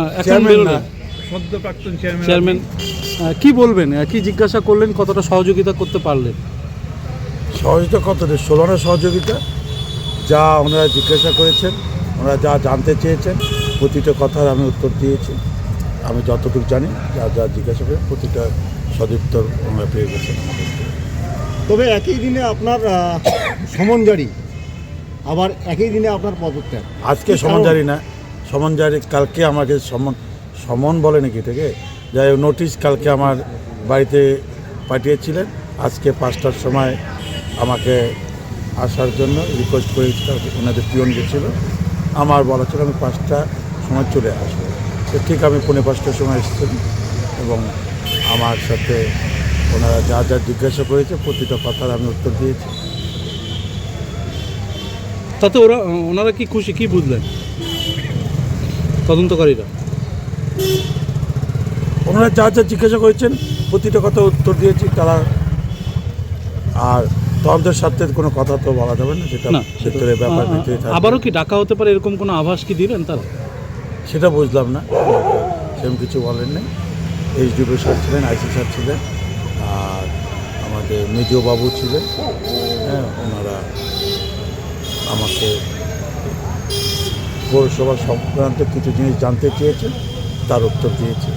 এখন চেয়ারম্যান না। সদ্য প্রাক্তন চেয়ারম্যান চেয়ারম্যান কি বলবেন? কি জিজ্ঞাসা করলেন? কতটা সহযোগিতা করতে পারলেন? সহযোগিতা কত ষোলো না সহযোগিতা। যা ওনারা জিজ্ঞাসা করেছেন ওনারা যা জানতে চেয়েছেন প্রতিটা কথার আমি উত্তর দিয়েছি। আমি যতটুকু জানি যা যা জিজ্ঞাসা করে প্রতিটা সদুত্তর ওনারা পেয়ে গেছেন তবে একই দিনে আপনার সমন জারি। আবার একই দিনে আপনার পদত্যাগ। আজকে সমন জারি না। সমন জারি, কালকে আমাকে সমন সমন বলে নাকি এটাকে? যাই নোটিশ কালকে আমার বাড়িতে পাঠিয়েছিলেন। আজকে পাঁচটার সময় আমাকে আসার জন্য রিকোয়েস্ট করেছিল ওনাদের পিয়ন গেছিল। আমার বলা ছিল আমি পাঁচটা সময় চলে আসব। তো ঠিক আমি পৌনে পাঁচটার সময় এসেছিলাম এবং আমার সাথে ওনারা যা যা জিজ্ঞাসা করেছে, প্রতিটা কথার আমি উত্তর দিয়েছি। তাতে ওরা, ওনারা কি খুশি? কি বুঝলেন? তদন্তকারীরা। ওনারা যা যা জিজ্ঞাসা করেছেন প্রতিটা কথা উত্তর দিয়েছি তারা আর তদন্তের সাথে কোনো কথা তো বলা যাবে না সেটা ভিতরে ব্যাপার ভিতরে আবারও কি ডাকা হতে পারে এরকম কোনো আভাস কি দিলেন তারা? সেটা বুঝলাম না সেরকম কিছু বলেন নাই। এইচডিপি স্যার ছিলেন আইসি স্যার ছিলেন আর আমাদের মেজো বাবু ছিলেন হ্যাঁ ওনারা আমাকে পৌরসভা সংক্রান্ত কিছু জিনিস জানতে চেয়েছেন তার উত্তর দিয়েছে।